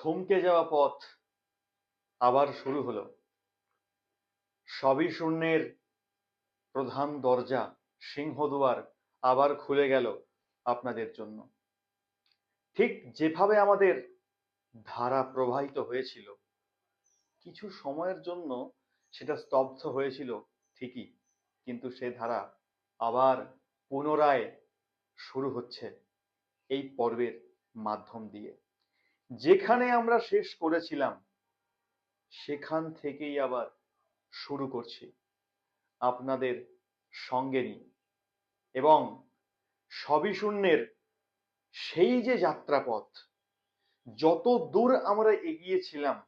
থমকে যাওয়া পথ আবার শুরু হলো। সবই শূন্যের প্রধান দরজা, সিংহদুয়ার আবার খুলে গেল আপনাদের জন্য। ঠিক যেভাবে আমাদের ধারা প্রবাহিত হয়েছিল, কিছু সময়ের জন্য সেটা স্তব্ধ হয়েছিল ঠিকই, কিন্তু সে ধারা আবার পুনরায় শুরু হচ্ছে এই পর্বের মাধ্যম দিয়ে। যেখানে আমরা শেষ করেছিলাম, সেখান থেকেই আবার শুরু করছি আপনাদের সঙ্গে নিয়ে। এবং সবই শূন্যের সেই যে যাত্রাপথ, যত দূর আমরা এগিয়েছিলাম,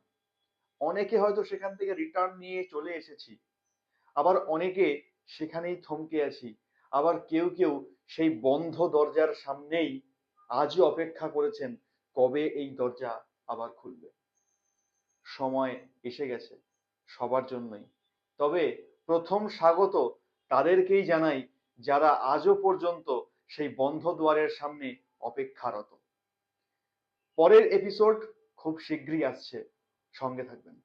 অনেকে হয়তো সেখান থেকে রিটার্ন নিয়ে চলে এসেছি, আবার অনেকে সেখানেই থমকে আছি, আবার কেউ কেউ সেই বন্ধ দরজার সামনেই আজও অপেক্ষা করেছেন কবে এই দরজা আবার খুলবে? সময় এসে গেছে সবার জন্যই। তবে প্রথম স্বাগত তাদেরকেই জানাই যারা আজও পর্যন্ত সেই বন্ধ দুয়ারের সামনে অপেক্ষারত। পরের এপিসোড খুব শীঘ্রই আসছে। সঙ্গে থাকবেন।